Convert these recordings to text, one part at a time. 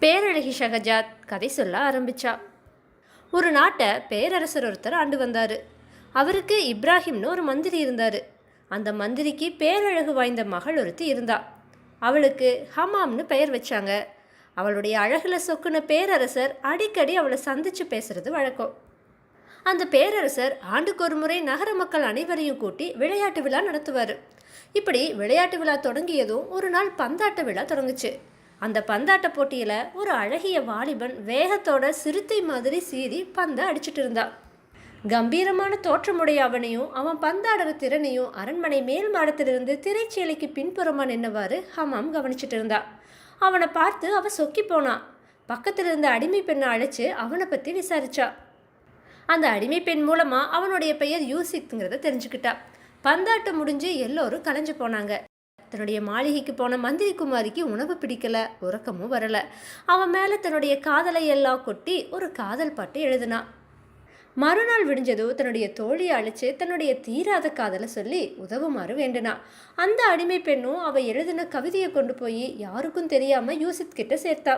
பேரழகி ஷகஜாத் கதை சொல்ல ஆரம்பிச்சா. ஒரு நாட்டை பேரரசர் ஒருத்தர் ஆண்டு வந்தார். அவருக்கு இப்ராஹிம்னு ஒரு மந்திரி இருந்தார். அந்த மந்திரிக்கு பேரழகு வாய்ந்த மகள் ஒருத்தி இருந்தா. அவளுக்கு ஹமாம்னு பெயர் வச்சாங்க. அவளுடைய அழகில் சொக்குன பேரரசர் அடிக்கடி அவளை சந்தித்து பேசுறது வழக்கம். அந்த பேரரசர் ஆண்டுக்கு ஒரு முறை நகர மக்கள் அனைவரையும் கூட்டி விளையாட்டு விழா நடத்துவார். இப்படி விளையாட்டு விழா தொடங்கியதும் ஒரு நாள் பந்தாட்ட விழா தொடங்குச்சு. அந்த பந்தாட்ட போட்டியில் ஒரு அழகிய வாலிபன் வேகத்தோட சிறுத்தை மாதிரி சீறி பந்தை அடிச்சிட்டு இருந்தான் கம்பீரமான தோற்றமுடைய அவனையும் அவன் பந்தாடுற திறனையும் அரண்மனை மேல் மாடத்திலிருந்து திரைச்சேலைக்கு பின்புறமா நின்னவாறு ஹமாம் கவனிச்சிட்டு இருந்தான் அவனை பார்த்து அவன் சொக்கி போனான் பக்கத்தில் இருந்த அடிமை பெண்ணை அழைச்சி அவனை பற்றி விசாரிச்சா. அந்த அடிமை பெண் மூலமாக அவனுடைய பெயர் யூசிக்ங்கிறத தெரிஞ்சுக்கிட்டா. பந்தாட்டம் முடிஞ்சு எல்லோரும் கலைஞ்சு போனாங்க. தன்னுடைய மாளிகைக்கு போன மந்திரி குமாரிக்கு உணவு பிடிக்கல உறக்கமும் வரல. அவன் மேலே தன்னுடைய காதலை எல்லாம் கொட்டி ஒரு காதல் பாட்டு எழுதினான் மறுநாள் விடிஞ்சதோ தன்னுடைய தோழியை அழைச்சு தன்னுடைய தீராத காதலை சொல்லி உதவுமாறு வேண்டினா. அந்த அடிமை பெண்ணும் அவள் எழுதின கவிதையை கொண்டு போய் யாருக்கும் தெரியாமல் யூசித் கிட்ட சேர்த்தா.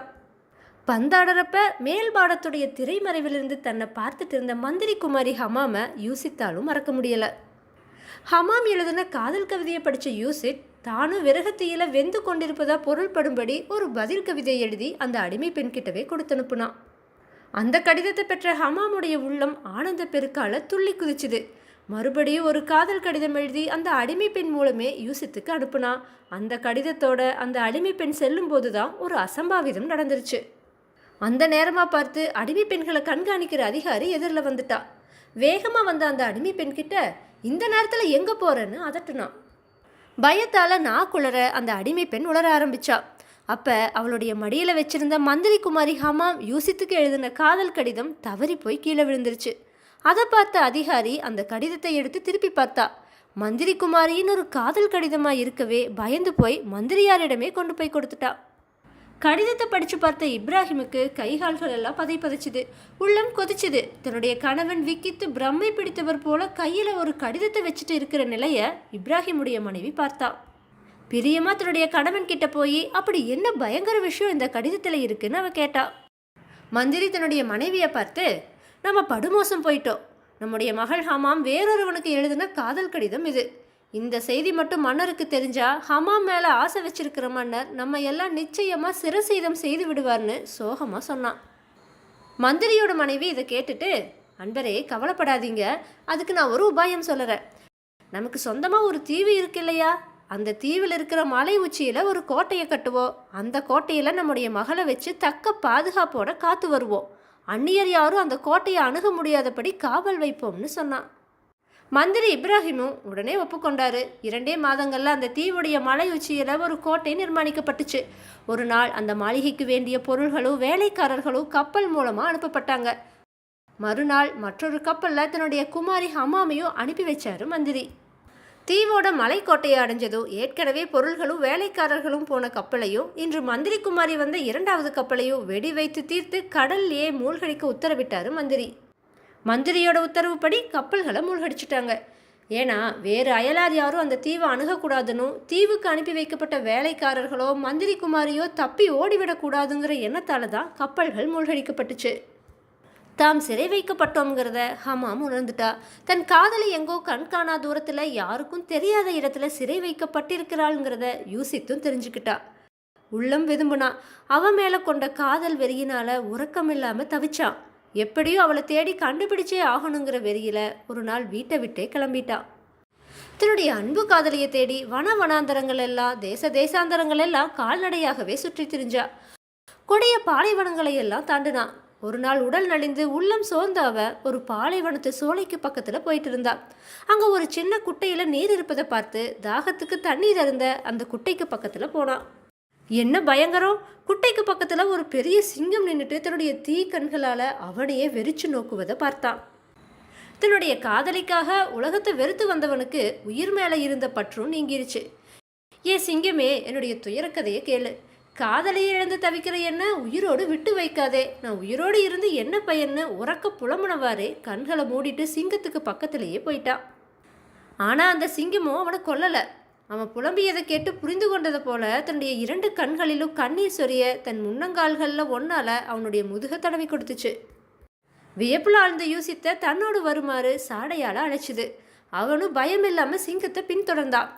பந்தாடுறப்ப மேல் பாடத்துடைய திரைமறைவிலிருந்து தன்னை பார்த்துட்டு இருந்த மந்திரி குமாரி ஹமாமை யூசித்தாலும் மறக்க முடியலை. ஹமாம் எழுதின காதல் கவிதையை படித்த யூசித் தானும் விறகத்தீயில வெந்து கொண்டிருப்பதா பொருள்படும்படி ஒரு பதில் கவிதை எழுதி அந்த அடிமை பெண்கிட்டவே கொடுத்து அனுப்புனான் அந்த கடிதத்தை பெற்ற ஹமாமுடைய உள்ளம் ஆனந்த பெருக்கால துள்ளி குதிச்சுது. மறுபடியும் ஒரு காதல் கடிதம் எழுதி அந்த அடிமை பெண் மூலமே யூசித்துக்கு அனுப்புனா. அந்த கடிதத்தோட அந்த அடிமை பெண் செல்லும்போது தான் ஒரு அசம்பாவிதம் நடந்துருச்சு. அந்த நேரமாக பார்த்து அடிமை பெண்களை கண்காணிக்கிற அதிகாரி எதிரில் வந்துட்டா. வேகமாக வந்த அந்த அடிமை பெண்கிட்ட இந்த நேரத்தில் எங்கே போகிறேன்னு அதட்டுனான் பயத்தால் நான் குளற அந்த அடிமை பெண் உளர ஆரம்பிச்சா. அப்போ அவளுடைய மடியில் வச்சிருந்த மந்திரி குமாரி ஹமாம் யூசித்துக்கு எழுதின காதல் கடிதம் தவறி போய் கீழே விழுந்துருச்சு. அதை பார்த்த அதிகாரி அந்த கடிதத்தை எடுத்து திருப்பி பார்த்தா மந்திரி குமாரின்னு ஒரு காதல் கடிதமாக இருக்கவே பயந்து போய் மந்திரியாரிடமே கொண்டு போய் கொடுத்துட்டா. கடிதத்தை படித்து பார்த்த இப்ராஹிமுக்கு கைகால்கள் எல்லாம் பதை பதைச்சுது உள்ளம் கொதிச்சுது. தன்னுடைய கணவன் விக்கித்து பிரம்மை பிடித்தவர் போல கையில் ஒரு கடிதத்தை வச்சுட்டு இருக்கிற நிலையை இப்ராஹிமுடைய மனைவி பார்த்தா. பிரியமா தன்னுடைய கணவன் கிட்ட போய் அப்படி என்ன பயங்கர விஷயம் இந்த கடிதத்தில் இருக்குன்னு அவ கேட்டா. மந்திரி தன்னுடைய மனைவியை பார்த்து நம்ம படுமோசம் போயிட்டோம். நம்முடைய மகள் ஹமாம் வேறொருவனுக்கு எழுதின காதல் கடிதம் இது. இந்த செய்தி மட்டும் மன்னருக்கு தெரிஞ்சா ஹமாம் மேலே ஆசை வச்சிருக்கிற மன்னர் நம்ம எல்லாம் நிச்சயமாக சிரசீதம் செய்து விடுவார்னு சோகமாக சொன்னான். மந்திரியோட மனைவி இதை கேட்டுட்டு அன்பரே கவலைப்படாதீங்க. அதுக்கு நான் ஒரு உபாயம் சொல்லுறேன். நமக்கு சொந்தமாக ஒரு தீவு இருக்கு இல்லையா? அந்த தீவில் இருக்கிற மலை உச்சியில் ஒரு கோட்டையை கட்டுவோம். அந்த கோட்டையில் நம்முடைய மகளை வச்சு தக்க பாதுகாப்போட காத்து வருவோம். அந்நியர் யாரும் அந்த கோட்டையை அணுக முடியாதபடி காவல் வைப்போம்னு சொன்னான். மந்திரி இப்ராஹிமும் உடனே ஒப்புக்கொண்டாரு. இரண்டே மாதங்களில் அந்த தீவுடைய மலை உச்சியில் ஒரு கோட்டை நிர்மாணிக்கப்பட்டுச்சு. ஒரு நாள் அந்த மாளிகைக்கு வேண்டிய பொருள்களும் வேலைக்காரர்களும் கப்பல் மூலமாக அனுப்பப்பட்டாங்க. மறுநாள் மற்றொரு கப்பலில் தன்னுடைய குமாரி ஹமாமையும் அனுப்பி வச்சாரு மந்திரி. தீவோட மலைக்கோட்டையை அடைஞ்சதும் ஏற்கனவே பொருள்களும் வேலைக்காரர்களும் போன கப்பலையும் இன்று மந்திரி குமாரி வந்த இரண்டாவது கப்பலையும் வெடி வைத்து தீர்த்து கடல்லையே மூழ்கடிக்க உத்தரவிட்டாரு மந்திரி. மந்திரியோட உத்தரவுப்படி கப்பல்களை மூழ்கடிச்சிட்டாங்க. ஏன்னா வேறு அயலார் யாரும் அந்த தீவை அணுகக்கூடாதுன்னு தீவுக்கு அனுப்பி வைக்கப்பட்ட வேலைக்காரர்களோ மந்திரி குமாரியோ தப்பி ஓடிவிடக்கூடாதுங்கிற எண்ணத்தால் தான் கப்பல்கள் மூழ்கடிக்கப்பட்டுச்சு. தாம் சிறை வைக்கப்பட்டோங்கிறத ஹமாம் உணர்ந்துட்டா. தன் காதலை எங்கோ கண்காணா தூரத்தில் யாருக்கும் தெரியாத இடத்துல சிறை வைக்கப்பட்டிருக்கிறாளுங்கிறத யூசித்தும் தெரிஞ்சுக்கிட்டா. உள்ளம் விதும்புனா அவன் மேலே கொண்ட காதல் வெறியினால உறக்கம் இல்லாமல் தவிச்சான். எப்படியோ அவளை தேடி கண்டுபிடிச்சே ஆகணுங்கிற வெறியில் ஒரு நாள் வீட்டை விட்டே கிளம்பிட்டா. தன்னுடைய அன்பு காதலியை தேடி வன வனாந்தரங்கள் எல்லாம் தேச தேசாந்தரங்கள் எல்லாம் கால்நடையாகவே சுற்றி திரிஞ்சா. கொடிய பாலைவனங்களை எல்லாம் தாண்டினா. ஒரு நாள் உடல் நலிந்து உள்ளம் சோர்ந்த அவ ஒரு பாலைவனத்து சோலைக்கு பக்கத்துல போயிட்டு இருந்தா. அங்க ஒரு சின்ன குட்டையில நீர் இருப்பதை பார்த்து தாகத்துக்கு தண்ணீர் அருந்த அந்த குட்டைக்கு பக்கத்துல போனான் என்ன பயங்கரம்? குட்டைக்கு பக்கத்தில் ஒரு பெரிய சிங்கம் நின்றுட்டு தன்னுடைய தீ கண்களால் அவனையே வெறிச்சு நோக்குவதை பார்த்தான். தன்னுடைய காதலிக்காக உலகத்தை வெறுத்து வந்தவனுக்கு உயிர் மேலே இருந்த பற்றும் நீங்கிருச்சு. ஏ சிங்கமே என்னுடைய துயரக்கதையை கேளு. காதலையை இழந்து தவிக்கிற என்ன? உயிரோடு விட்டு வைக்காதே. நான் உயிரோடு இருந்து என்ன பயன்னு உறக்க புலம்புனவாறு கண்களை மூடிட்டு சிங்கத்துக்கு பக்கத்திலேயே போயிட்டான் ஆனால் அந்த சிங்கமும் அவனை கொல்லலை. அவன் புலம்பியதை கேட்டு புரிந்து கொண்டது போல தன்னுடைய இரண்டு கண்களிலும் கண்ணீர் சொரிய தன் முன்னங்கால்களில் ஒன்னால அவனுடைய முதுக தடவி கொடுத்துச்சு. வியப்புல ஆழ்ந்த யூசித்த தன்னோடு வருமாறு சாடையால் அழைச்சிது. அவனும் பயம் இல்லாமல் சிங்கத்தை பின்தொடர்ந்தான்.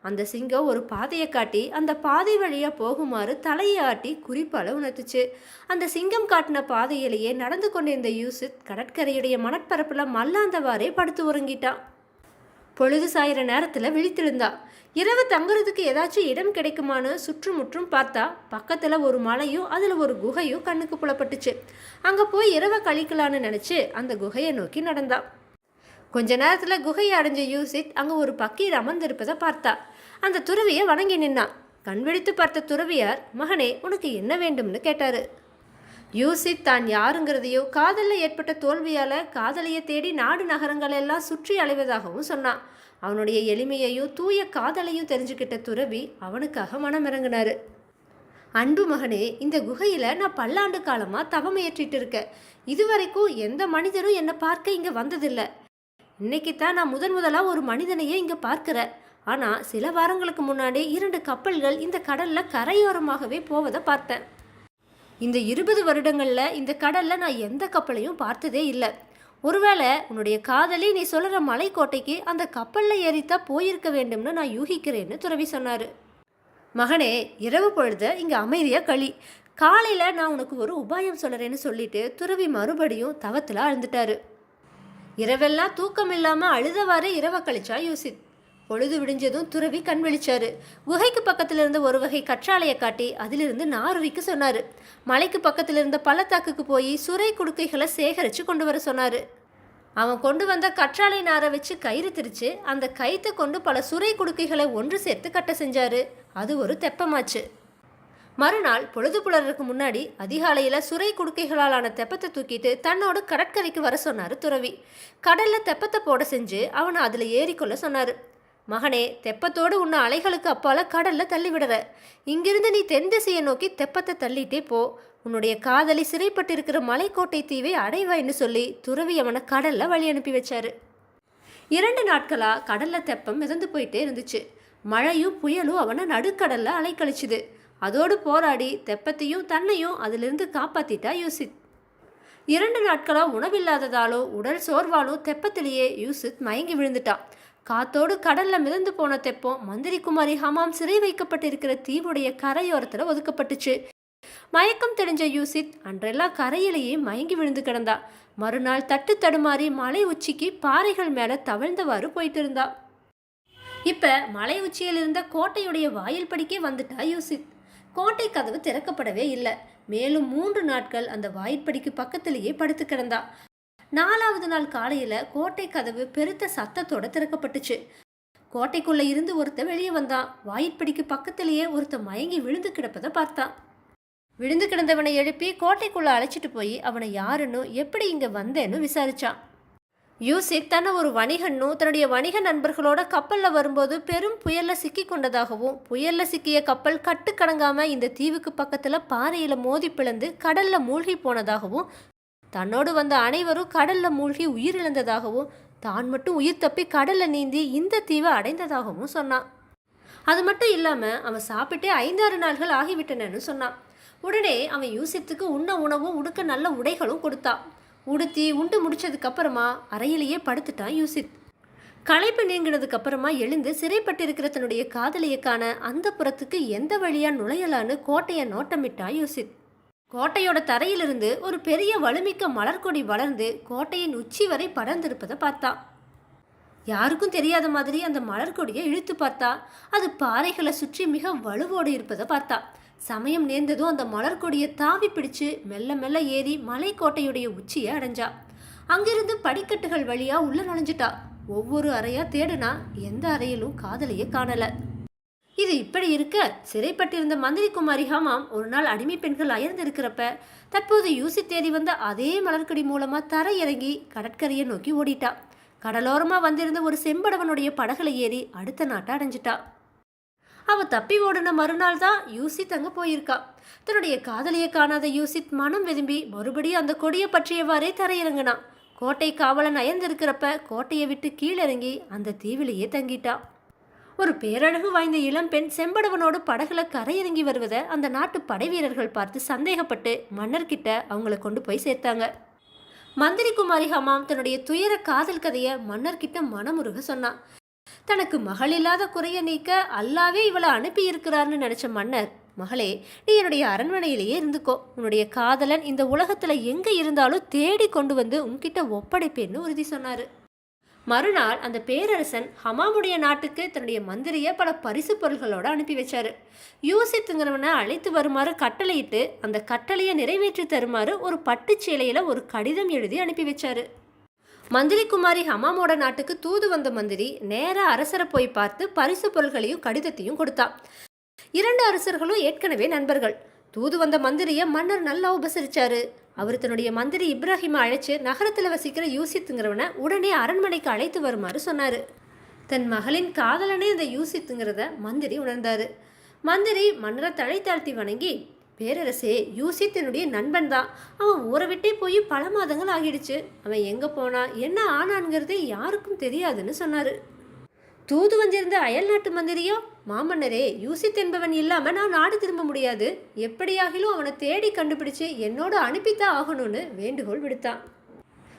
அந்த சிங்கம் ஒரு பாதையை காட்டி அந்த பாதை வழியாக போகுமாறு தலையை ஆட்டி குறிப்பால உணர்த்துச்சு. அந்த சிங்கம் காட்டின பாதையிலேயே நடந்து கொண்டிருந்த யூசித் கடற்கரையுடைய மணற்பரப்பில் மல்லாந்தவாறே படுத்து உறங்கிட்டான். பொழுது சாயிற நேரத்தில் விழித்திருந்தா. இரவு தங்குறதுக்கு ஏதாச்சும் இடம் கிடைக்குமான்னு சுற்றுமுற்றும் பார்த்தா பக்கத்தில் ஒரு மலையும் அதில் ஒரு குகையும் கண்ணுக்கு புலப்பட்டுச்சு. அங்கே போய் இரவை கழிக்கலான்னு நினச்சி அந்த குகையை நோக்கி நடந்தா. கொஞ்ச நேரத்தில் குகையை அடைஞ்ச யூசித் அங்கே ஒரு பக்கீர் அமர்ந்திருப்பதை பார்த்தா. அந்த துறவியை வணங்கி நின்னான் கண் விழித்து பார்த்த துறவியார் மகனே உனக்கு என்ன வேண்டும்னு கேட்டாரு. யூசித் தான் யாருங்கிறதையோ காதலில் ஏற்பட்ட தோல்வியால் காதலியை தேடி நாடு நகரங்கள் எல்லாம் சுற்றி அலைவதாகவும் சொன்னான். அவனுடைய எளிமையையும் தூய காதலையும் தெரிஞ்சுக்கிட்ட துறவி அவனுக்காக மனமிறங்கினாரு. அன்பு மகனே இந்த குகையில் நான் பல்லாண்டு காலமாக தவம் ஏற்றிட்டு இருக்கேன். இதுவரைக்கும் எந்த மனிதரும் என்னை பார்க்க இங்கே வந்ததில்லை. இன்னைக்கு தான் நான் முதன் முதலாக ஒரு மனிதனையே இங்கே பார்க்குறேன். ஆனால் சில வாரங்களுக்கு முன்னாடி இரண்டு கப்பல்கள் இந்த கடலில் கரையோரமாகவே போவதை பார்த்தேன். இந்த இருபது வருடங்களில் இந்த கடலில் நான் எந்த கப்பலையும் பார்த்ததே இல்லை. ஒருவேளை உன்னுடைய காதலி நீ சொல்கிற மலைக்கோட்டைக்கு அந்த கப்பலில் ஏறித்தான் போயிருக்க வேண்டும்னு நான் யூகிக்கிறேன்னு துறவி சொன்னார். மகனே இரவு பொழுத இங்கே அமைதியாக களி. காலையில் நான் உனக்கு ஒரு உபாயம் சொல்கிறேன்னு சொல்லிட்டு துறவி மறுபடியும் தவத்தில் அழுந்துட்டாரு. இரவெல்லாம் தூக்கம் இல்லாமல் அழுதவாறு இரவை கழிச்சா யோசித். பொழுது விடிஞ்சதும் துறவி கண் விழிச்சாரு. குகைக்கு பக்கத்தில் இருந்த ஒரு வகை கற்றாழையை காட்டி அதிலிருந்து நார்விக்கு சொன்னாரு. மலைக்கு பக்கத்தில் இருந்த பள்ளத்தாக்குக்கு போய் சுரை குடுக்கைகளை சேகரித்து கொண்டு வர சொன்னாரு. அவன் கொண்டு வந்த கற்றாழை நாரை வச்சு கயிறு திரிச்சு அந்த கயிற்றை கொண்டு பல சுரை குடுக்கைகளை ஒன்று சேர்த்து கட்ட செஞ்சாரு. அது ஒரு தெப்பமாச்சு. மறுநாள் பொழுது புலருக்கு முன்னாடி அதிகாலையில் சுரை குடுக்கைகளாலான தெப்பத்தை தூக்கிட்டு தன்னோட கடற்கரைக்கு வர சொன்னார் துறவி. கடலில் தெப்பத்தை போட செஞ்சு அவனை அதில் ஏறிக்கொள்ள சொன்னார். மகனே தெப்பத்தோடு உன்னை அலைகளுக்கு அப்பால கடல்ல தள்ளிவிடுற. இங்கிருந்து நீ தென் திசையை நோக்கி தெப்பத்தை தள்ளிட்டே போ. உன்னுடைய காதலி சிறைப்பட்டிருக்கிற மலைக்கோட்டை தீவை அடைவாய்ன்னு சொல்லி துறவி அவனை கடல்ல வழி அனுப்பி வச்சாரு. இரண்டு நாட்களா கடல்ல தெப்பம் மிதந்து போயிட்டே இருந்துச்சு. மழையும் புயலும் அவனை நடுக்கடல்ல அலைக்கழிச்சுது. அதோடு போராடி தெப்பத்தையும் தன்னையும் அதிலிருந்து காப்பாத்திட்டா யூசித் இரண்டு நாட்களா உணவில்லாததாலோ உடல் சோர்வாலோ தெப்பத்திலேயே யூசித் மயங்கி விழுந்துட்டான். காத்தோடு கடல்ல மிதந்து போன தெப்பம் மந்திரி குமாரி ஹமாம் சிறை வைக்கப்பட்டிருக்கிற தீவுடைய கரையோரத்துல ஒதுக்கப்பட்டுச்சு. மயக்கம் தெரிஞ்ச யூசித் அன்றெல்லாம் கரையிலேயே மயங்கி விழுந்து கிடந்தா. மறுநாள் தட்டு தடுமாறி மலை உச்சிக்கு பாறைகள் மேல தவழ்ந்தவாறு போயிட்டு இருந்தா இப்ப மலை உச்சியில் இருந்த கோட்டையுடைய வாயில் படிக்கே வந்துட்டா யூசித். கோட்டை கதவு திறக்கப்படவே இல்லை. மேலும் மூன்று நாட்கள் அந்த வாயிற்படிக்கு பக்கத்திலேயே படுத்து கிடந்தா. நாலாவது நாள் காலையில் கோட்டை கதவு பெருத்த சத்தத்தோட திறக்கப்பட்டுச்சு. கோட்டைக்குள்ளே இருந்து ஒருத்த வெளியே வந்தான். வாயிற்படிக்கு பக்கத்திலேயே ஒருத்த மயங்கி விழுந்து கிடப்பதை பார்த்தான் விழுந்து கிடந்தவனை எழுப்பி கோட்டைக்குள்ளே அழைச்சிட்டு போய் அவனை யாருன்னு எப்படி இங்கே வந்தேன்னு விசாரிச்சான். யூசிக் தன்னை ஒரு வணிகன்னும் தன்னுடைய வணிக நண்பர்களோட கப்பலில் வரும்போது பெரும் புயலில் சிக்கி கொண்டதாகவும் புயலில் சிக்கிய கப்பல் கட்டுக்கடங்காமல் இந்த தீவுக்கு பக்கத்தில் பாறையில் மோதி பிளந்து கடலில் மூழ்கி போனதாகவும் தன்னோடு வந்த அனைவரும் கடலில் மூழ்கி உயிரிழந்ததாகவும் தான் மட்டும் உயிர் தப்பி கடலில் நீந்தி இந்த தீவை அடைந்ததாகவும் சொன்னான். அது மட்டும் இல்லாமல் அவன் சாப்பிட்டே ஐந்தாறு நாள்கள் ஆகிவிட்டனன்னு சொன்னான். உடனே அவன் யூசித்துக்கு உண்ண உணவும் உடுக்க நல்ல உடைகளும் கொடுத்தான். உடுத்தி உண்டு முடிச்சதுக்கு அப்புறமா அறையிலேயே படுத்துட்டான் யூசித் களைப்பு நீங்கினதுக்கு அப்புறமா எழுந்து சிறைப்பட்டிருக்கிற தன்னுடைய காதலியை காண அந்த புறத்துக்கு எந்த வழியா நுழையலான்னு கோட்டையை நோட்டமிட்டான் யூசித் கோட்டையோட தரையிலிருந்து ஒரு பெரிய வலுமிக்க மலர்கொடி வளர்ந்து கோட்டையின் உச்சி வரை படர்ந்திருப்பதை பார்த்தான் யாருக்கும் தெரியாத மாதிரி அந்த மலர்கொடியை இழுத்து பார்த்தா. அது பாறைகளை சுற்றி மிக வலுவோடு இருப்பதை பார்த்தா. சமயம் நேர்ந்ததும் அந்த மலர்கொடியை தாவி பிடிச்சு மெல்ல மெல்ல ஏறி மலைக்கோட்டையுடைய உச்சியை அடைஞ்சா. அங்கிருந்து படிக்கட்டுகள் வழியா உள்ள நுழைஞ்சிட்டா. ஒவ்வொரு அறையா தேடுனா எந்த அறையிலும் காதலியை காணலை. இது இப்படி இருக்க சிறைப்பட்டிருந்த மந்திரி குமாரி ஹமாம் ஒரு நாள் அடிமை பெண்கள் அயர்ந்திருக்கிறப்ப தற்போது யூசி தேடி வந்த அதே மலர்கடி மூலமாக தரை இறங்கி கடற்கரையை நோக்கி ஓடிட்டா. கடலோரமாக வந்திருந்த ஒரு செம்படவனுடைய படகுல ஏறி அடுத்த நாட்டை அடைஞ்சிட்டா. அவ தப்பி ஓடின மறுநாள் தான் யூசித் அங்கே போயிருக்கா. தன்னுடைய காதலியை காணாத யூசித் மனம் விரும்பி மறுபடியும் அந்த கொடியை பற்றியவாறே தரையிறங்கினான். கோட்டை காவலன் அயர்ந்திருக்கிறப்ப கோட்டையை விட்டு கீழிறங்கி அந்த தீவிலேயே தங்கிட்டா. ஒரு பேரழகு வாய்ந்த இளம்பெண் செம்படவனோடு படகுல கரையிறங்கி வருவதை அந்த நாட்டு படை வீரர்கள் பார்த்து சந்தேகப்பட்டு மன்னர்கிட்ட அவங்கள கொண்டு போய் சேர்த்தாங்க. மந்திரி குமாரி ஹமாம் தன்னுடைய துயர காதல் கதையை மன்னர்கிட்ட மனமுருக சொன்னான். தனக்கு மகள் இல்லாத குறைய நீக்க அல்லாவே இவளை அனுப்பி இருக்கிறார்னு நினைச்ச மன்னர் மகளே நீ என்னுடைய அரண்மனையிலேயே இருந்துக்கோ. உன்னுடைய காதலன் இந்த உலகத்துல எங்க இருந்தாலும் தேடி கொண்டு வந்து உன்கிட்ட ஒப்படைப்பேன்னு உறுதி சொன்னாரு. மறுநாள் அந்த பேரரசன் ஹமாமுடைய நாட்டுக்கு தன்னுடைய மந்திரியை பல பரிசு பொருள்களோடு அனுப்பி வச்சாரு. யூசித்துங்கிறவனை அழைத்து வருமாறு கட்டளையிட்டு அந்த கட்டளையை நிறைவேற்றி தருமாறு ஒரு பட்டுச்சேலையில் ஒரு கடிதம் எழுதி அனுப்பி வச்சாரு. மந்திரி குமாரி ஹமாமோட நாட்டுக்கு தூது வந்த மந்திரி நேராக அரசரை போய் பார்த்து பரிசு பொருள்களையும் கடிதத்தையும் கொடுத்தா. இரண்டு அரசர்களும் ஏற்கனவே நண்பர்கள். தூது வந்த மந்திரியை மன்னர் நல்லா உபசரிச்சாரு. அவர் தன்னுடைய மந்திரி இப்ராஹிமை அழைச்சு நகரத்தில் வசிக்கிற யூசித்துங்கிறவனை உடனே அரண்மனைக்கு அழைத்து வருமாறு சொன்னார். தன் மகளின் காதலனே இந்த யூசித்துங்கிறத மந்திரி உணர்ந்தார். மந்திரி மன்னரை தழை தாழ்த்தி வணங்கி பேரரசே யூசித் என்னுடைய நண்பன் தான். அவன் ஊரை விட்டே போய் பல மாதங்கள் ஆகிடுச்சு. அவன் எங்கே போனா என்ன ஆனான்ங்கிறதே யாருக்கும் தெரியாதுன்னு சொன்னார். தூது வந்திருந்த அயல் நாட்டு மந்திரியோ? மாமன்னரே யூசித் என்பவன் இல்லாம நான் நாடு திரும்ப முடியாது. எப்படியாகிலும் அவனை தேடி கண்டுபிடிச்சு என்னோட அனுப்பித்தான் ஆகணும்னு வேண்டுகோள் விடுத்தான்.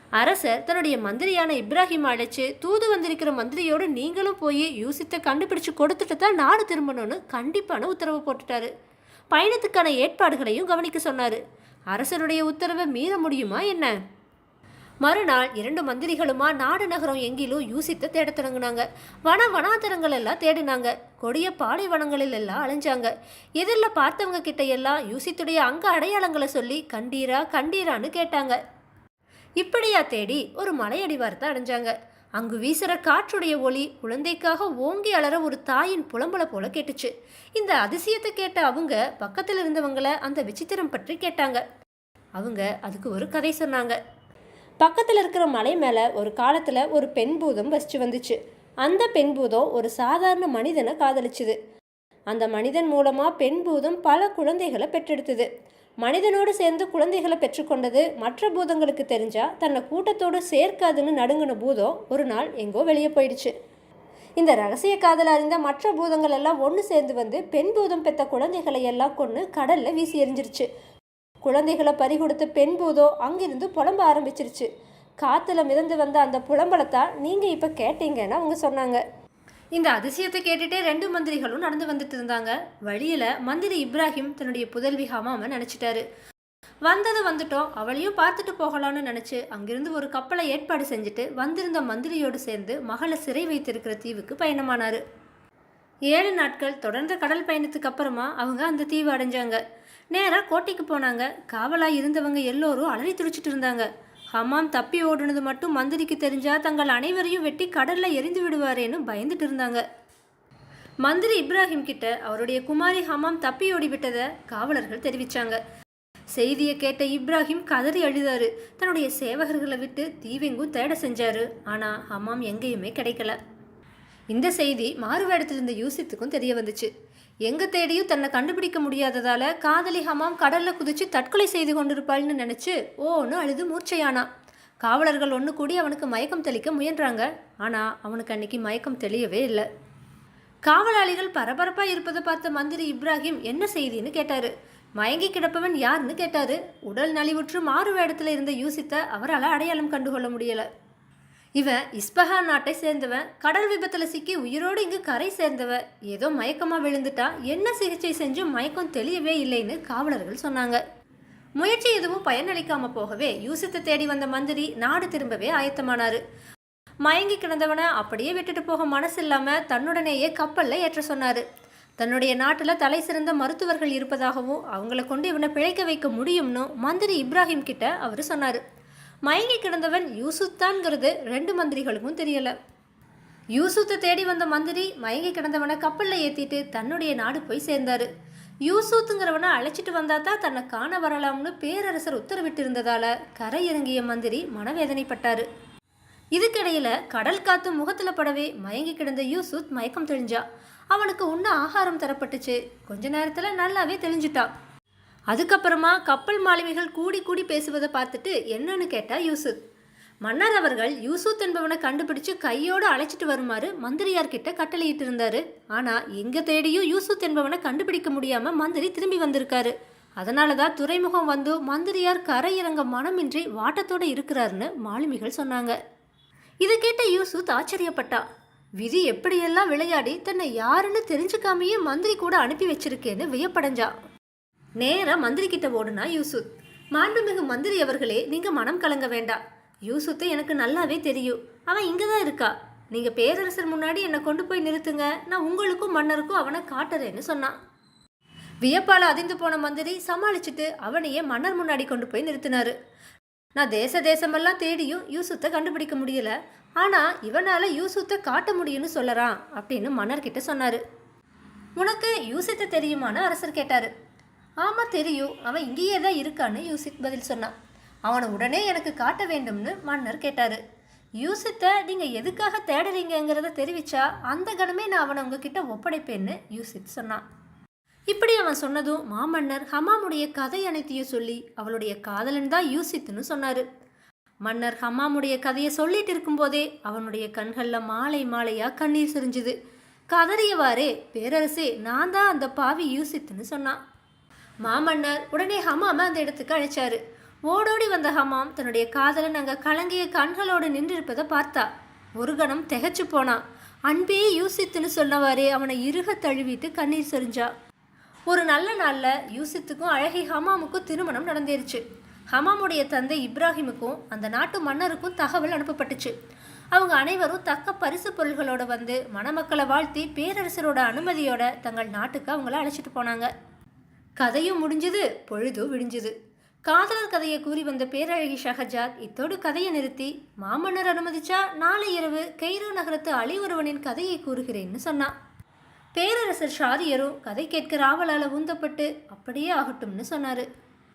அரசர் தன்னுடைய மந்திரியான இப்ராஹிம் அழைச்சு தூது வந்திருக்கிற மந்திரியோடு நீங்களும் போய் யூசித்தை கண்டுபிடிச்சு கொடுத்துட்டு தான் நாடு திரும்பணும்னு கண்டிப்பான உத்தரவு போட்டுட்டாரு. பயணத்துக்கான ஏற்பாடுகளையும் கவனிக்க சொன்னார். அரசருடைய உத்தரவை மீற முடியுமா என்ன? மறுநாள் இரண்டு மந்திரிகளுமா நாடு நகரம் எங்கிலும் யூசித்தை தேடத் தொடங்கினாங்க. வன வனாந்தரங்கள் எல்லாம் தேடினாங்க. கொடிய பாலைவனங்களில் எல்லாம் அலைஞ்சாங்க. எதிரில் பார்த்தவங்க கிட்ட எல்லாம் யூசித்துடைய அங்க அடையாளங்களை சொல்லி கண்டீரா கண்டீரான்னு கேட்டாங்க. இப்படியா தேடி ஒரு மலையடிவாரத்தை அடைஞ்சாங்க. அங்கு வீசுற காற்றுடைய ஒளி குழந்தைக்காக ஓங்கி அலற ஒரு தாயின் புலம்பல போல கேட்டுச்சு. இந்த அதிசயத்தை கேட்ட அவங்க பக்கத்தில் இருந்தவங்கள அந்த விசித்திரம் பற்றி கேட்டாங்க. அவங்க அதுக்கு ஒரு கதை சொன்னாங்க. பக்கத்தில் இருக்கிற மலை மேலே ஒரு காலத்தில் ஒரு பெண் பூதம் வசிச்சு வந்துச்சு. அந்த பெண் பூதம் ஒரு சாதாரண மனிதனை காதலிச்சுது. அந்த மனிதன் மூலமாக பெண் பூதம் பல குழந்தைகளை பெற்றெடுத்தது. மனிதனோடு சேர்ந்து குழந்தைகளை பெற்றுக்கொண்டது மற்ற பூதங்களுக்கு தெரிஞ்சா தன்னை கூட்டத்தோடு சேர்க்காதுன்னு நடுங்கின பூதம் ஒரு நாள் எங்கோ வெளியே போயிடுச்சு. இந்த ரகசிய காதல் அறிந்த மற்ற பூதங்கள் எல்லாம் ஒன்று சேர்ந்து வந்து பெண் பூதம் பெற்ற குழந்தைகளை எல்லாம் கொண்டு கடல்ல வீசி எறிஞ்சிருச்சு. குழந்தைகளை பறிகொடுத்த பெண் பூதம் அங்கிருந்து புலம்ப ஆரம்பிச்சிருச்சு. காற்றுல மிதந்து வந்த அந்த புலம்பலத்தான் நீங்கள் இப்போ கேட்டீங்கன்னு அவங்க சொன்னாங்க. இந்த அதிசயத்தை கேட்டுட்டே ரெண்டு மந்திரிகளும் நடந்து வந்துட்டு இருந்தாங்க. வழியில் மந்திரி இப்ராஹிம் தன்னுடைய புதல்வி ஹமாம நினச்சிட்டாரு. வந்தது வந்துட்டோம் அவளையும் பார்த்துட்டு போகலான்னு நினச்சி அங்கிருந்து ஒரு கப்பலை ஏற்பாடு செஞ்சுட்டு வந்திருந்த மந்திரியோடு சேர்ந்து மகளை சிறை வைத்திருக்கிற தீவுக்கு பயணமானார். ஏழு நாட்கள் தொடர்ந்த கடல் பயணத்துக்கு அப்புறமா அவங்க அந்த தீவு அடைஞ்சாங்க. நேராக கோட்டைக்கு போனாங்க. காவலாக இருந்தவங்க எல்லோரும் அலறி துடிச்சிட்டு இருந்தாங்க. ஹமாம் தப்பி ஓடுனது மட்டும் மந்திரிக்கு தெரிஞ்சா தங்கள் அனைவரையும் வெட்டி கடலில் எரிந்து விடுவாரேன்னு பயந்துட்டு இருந்தாங்க. மந்திரி இப்ராஹிம் கிட்ட அவருடைய குமாரி ஹமாம் தப்பி ஓடிவிட்டதை காவலர்கள் தெரிவித்தாங்க செய்தியை கேட்ட இப்ராஹிம் கதறி அழுதாரு. தன்னுடைய சேவகர்களை விட்டு தீவெங்கும் தேட செஞ்சாரு. ஆனால் ஹமாம் எங்கேயுமே கிடைக்கல. இந்த செய்தி மாறுவேடத்திலிருந்த யூசித்துக்கும் தெரிய வந்துச்சு. எங்க தேடியும் தன்னை கண்டுபிடிக்க முடியாததால காதலி ஹமாம் கடல்ல குதிச்சு தற்கொலை செய்து கொண்டிருப்பாள்னு நினைச்சு ஓன்னு அழுது மூர்ச்சையானா? காவலர்கள் ஒன்று கூடி அவனுக்கு மயக்கம் தெளிக்க முயன்றாங்க. ஆனால் அவனுக்கு அன்னைக்கு மயக்கம் தெளியவே இல்லை. காவலாளிகள் பரபரப்பாக இருப்பதை பார்த்த மந்திரி இப்ராஹிம் என்ன செய்தின்னு கேட்டார். மயங்கி கிடப்பவன் யாருன்னு கேட்டார். உடல் நலிவுற்று மாறு வேடத்துல இருந்த யூசித்தை அவரால் அடையாளம் கண்டுகொள்ள முடியலை. இவன் இஸ்பஹான் நாட்டை சேர்ந்தவன் கடல் விபத்தில் சிக்கி உயிரோடு இங்கு கரை சேர்ந்தவன். ஏதோ மயக்கமாக விழுந்துட்டா என்ன சிகிச்சை செஞ்சும் மயக்கம் தெளியவே இல்லைன்னு காவலர்கள் சொன்னாங்க. முயற்சி எதுவும் பயனளிக்காம போகவே யூசித்தை தேடி வந்த மந்திரி நாடு திரும்பவே ஆயத்தமானாரு. மயங்கி கிடந்தவனை அப்படியே விட்டுட்டு போக மனசு இல்லாமல் தன்னுடனேயே கப்பலில் ஏற்ற சொன்னார். தன்னுடைய நாட்டில் தலை சிறந்த மருத்துவர்கள் இருப்பதாகவும் அவங்கள கொண்டு இவனை பிழைக்க வைக்க முடியும்னு மந்திரி இப்ராஹிம் கிட்ட அவர் சொன்னார். மயங்கி கிடந்தவன் யூசுத்தான்ங்கிறது ரெண்டு மந்திரிகளுக்கும் தெரியல. யூசுத்தை தேடி வந்த மந்திரி மயங்கி கிடந்தவனை கப்பலில் ஏற்றிட்டு தன்னுடைய நாடு போய் சேர்ந்தாரு. யூசுத்துங்கிறவனை அழைச்சிட்டு வந்தா தான் தன்னை காண வரலாம்னு பேரரசர் உத்தரவிட்டு இருந்ததால கரை இறங்கிய மந்திரி மனவேதனைப்பட்டாரு. இதுக்கிடையில் கடல் காத்து முகத்தில் படவே மயங்கி கிடந்த யூசுத் மயக்கம் தெளிஞ்சா. அவனுக்கு உண்ண ஆகாரம் தரப்பட்டுச்சு. கொஞ்ச நேரத்தில் நல்லாவே தெளிஞ்சிட்டான். அதுக்கப்புறமா கப்பல் மாலுமிகள் கூடி கூடி பேசுவதை பார்த்துட்டு என்னன்னு கேட்டால் யூசுத் மன்னர் அவர்கள் யூசுத் என்பவனை கண்டுபிடிச்சு கையோடு அழைச்சிட்டு வருமாறு மந்திரியார் கிட்ட கட்டளையிட்டு இருந்தாரு ஆனால் எங்கே தேடியும் யூசுத் என்பவனை கண்டுபிடிக்க முடியாமல் மந்திரி திரும்பி வந்திருக்காரு. அதனால தான் துறைமுகம் வந்து மந்திரியார் கரை இறங்க மனமின்றி வாட்டத்தோட இருக்கிறாருன்னு மாலுமிகள் சொன்னாங்க. இதை கேட்ட யூசுத் ஆச்சரியப்பட்டா. விதி எப்படியெல்லாம் விளையாடி தன்னை யாருன்னு தெரிஞ்சுக்காமையே மந்திரி கூட அனுப்பி வச்சிருக்கேன்னு வியப்படைஞ்சா. நேராக மந்திரி கிட்ட ஓடுனா யூசுத் மாண்புமிகு மந்திரி அவர்களே நீங்கள் மனம் கலங்க வேண்டாம் யூசுத்தை எனக்கு நல்லாவே தெரியும். அவன் இங்கே தான் இருக்கா. நீங்கள் பேரரசர் முன்னாடி என்னை கொண்டு போய் நிறுத்துங்க. நான் உங்களுக்கும் மன்னருக்கும் அவனை காட்டுறேன்னு சொன்னான். வியப்பால் அதிர்ந்து போன மந்திரி சமாளிச்சுட்டு அவனையே மன்னர் முன்னாடி கொண்டு போய் நிறுத்தினாரு. நான் தேச தேசமெல்லாம் தேடியும் யூசுத்தை கண்டுபிடிக்க முடியல. ஆனால் இவனால் யூசுத்தை காட்ட முடியும்னு சொல்லறான் அப்படின்னு மன்னர்கிட்ட சொன்னார். உனக்கு யூசித்தை தெரியுமான்னு அரசர் கேட்டார். ஆமாம் தெரியும். அவன் இங்கேயே தான் இருக்கான்னு யூசித் பதில் சொன்னான். அவனை உடனே எனக்கு காட்ட வேண்டும்னு மன்னர் கேட்டார். யூசித்தை நீங்கள் எதுக்காக தேடுறீங்கிறத தெரிவிச்சா அந்த கணமே நான் அவனை உங்ககிட்ட ஒப்படைப்பேன்னு யூசித் சொன்னான். இப்படி அவன் சொன்னதும் மாமன்னர் ஹமாமுடைய கதை அனைத்தையும் சொல்லி அவளுடைய காதலன் தான் யூசித்துன்னு சொன்னார். மன்னர் ஹமாமுடைய கதையை சொல்லிட்டு இருக்கும்போதே அவனுடைய கண்களில் மாலை மாலையாக கண்ணீர் சுரிஞ்சுது. கதறியவாறே பேரரசே நான் தான் அந்த பாவி யூசித்துன்னு சொன்னான். மாமன்னர் உடனே ஹமாமை அந்த இடத்துக்கு அழைச்சாரு. ஓடோடி வந்த ஹமாம் தன்னுடைய காதலன் அங்கே கலங்கிய கண்களோடு நின்றிருப்பதை பார்த்தா. ஒரு கணம் திகச்சு போனான் அன்பே யூசித்துன்னு சொன்னவாறே அவனை இறுக தழுவிட்டு கண்ணீர் செறிஞ்சா ஒரு நல்ல நாளில் யூசித்துக்கும் அழகி ஹமாமுக்கும் திருமணம் நடந்திருச்சு ஹமாமுடைய தந்தை இப்ராஹிமுக்கும் அந்த நாட்டு மன்னருக்கும் தகவல் அனுப்பப்பட்டுச்சு. அவங்க அனைவரும் தக்க பரிசு பொருள்களோட வந்து மணமக்களை வாழ்த்தி பேரரசரோட அனுமதியோட தங்கள் நாட்டுக்கு அவங்கள அழைச்சிட்டு போனாங்க. கதையும் முடிஞ்சது பொழுதும் விடிஞ்சது. காதலர் கதையை கூறி வந்த பேரழகி ஷஹஜாத் இத்தோடு கதையை நிறுத்தி மாமன்னர் அனுமதிச்சா நாளை இரவு கெய்ரோ நகரத்து அழிவருவனின் கதையை கூறுகிறேன்னு சொன்னான் பேரரசர் ஷாரியரும் கதை கேட்கிற ஆவலால உந்தப்பட்டு அப்படியே ஆகட்டும்னு சொன்னாரு.